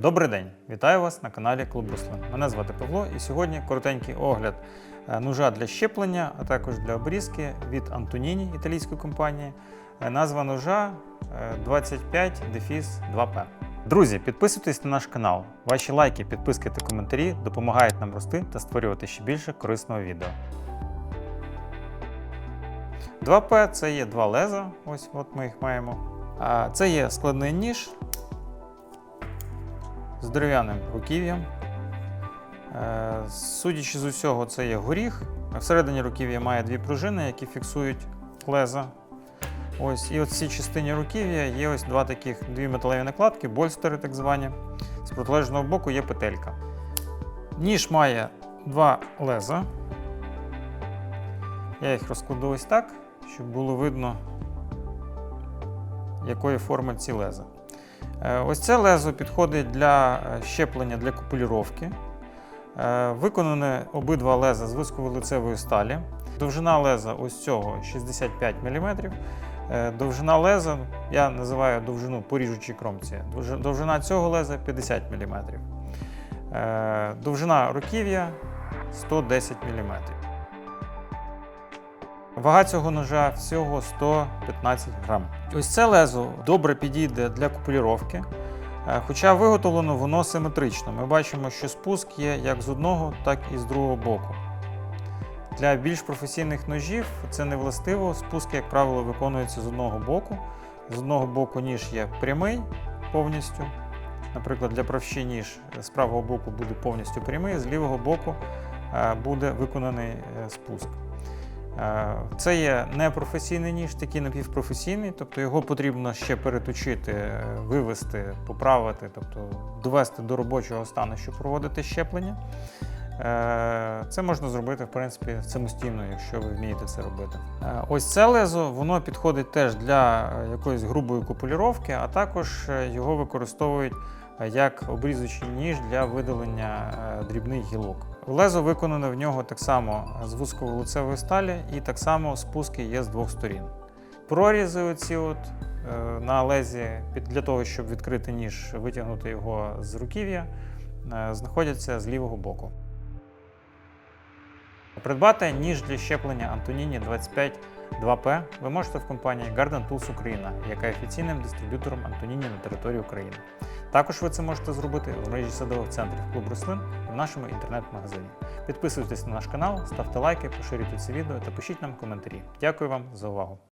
Добрий день, вітаю вас на каналі Клуб Руслин. Мене звати Павло, і сьогодні коротенький огляд е, ножа для щеплення, а також для обрізки від Антоніні італійської компанії. Е, Назва ножа е, 25 2P. Друзі, підписуйтесь на наш канал. Ваші лайки, підписки та коментарі допомагають нам рости та створювати ще більше корисного відео. 2P це є два леза, ось от ми їх маємо. Це є складний ніж з дерев'яним руків'ям. Е, Судячи з усього, це є горіх. Всередині руків'я має дві пружини, які фіксують леза. Ось, і от в цій частині руків'я є ось два таких дві металеві накладки, больстери так звані. З протилежного боку є петелька. Ніж має два леза. Я їх розкладу ось так, щоб було видно, якої форми ці леза. Е, Ось це лезо підходить для е, щеплення для купулюровки. Е, Виконане обидва леза з висковолицевої сталі. Довжина леза ось цього 65 мм. Довжина леза, я називаю довжину по ріжучій кромці. Довжина цього леза 50 мм. Довжина руків'я 110 мм. Вага цього ножа всього 115 грам. Ось це лезо добре підійде для купулюровки, е, хоча виготовлено воно симетрично. Ми бачимо, що спуск є як з одного, так і з другого боку. Для більш професійних ножів це не властиво. Спуск, як правило, виконується з одного боку. З одного боку ніж є прямий повністю. Наприклад, для правші ніж з правого боку буде повністю прямий, з лівого боку е, буде виконаний е, спуск. Е, Це є непрофесійний ніж, такий напівпрофесійний, тобто його потрібно ще переточити, е, вивести, поправити, тобто довести до робочого стану, щоб проводити щеплення. Е, Це можна зробити, в принципі, самостійно, якщо ви вмієте це робити. Ось це лезо, воно підходить теж для якоїсь грубої купулюровки, а також його використовують як обрізучий ніж для видалення е, дрібних гілок. Лезо виконане в нього так само з вузьковолицевої сталі, і так само спуски є з двох сторін. Прорізи оці от е, на лезі для того, щоб відкрити ніж, витягнути його з руків'я, е, знаходяться з лівого боку. Придбати ніж для щеплення Антоніні 25 2P ви можете в компанії Garden Tools Україна, яка є офіційним дистриб'ютором Антоніні на території України. Також ви це можете зробити в мережі садових центрів Клуб Рослин і в нашому інтернет-магазині. Підписуйтесь на наш канал, ставте лайки, поширюйте це відео та пишіть нам коментарі. Дякую вам за увагу!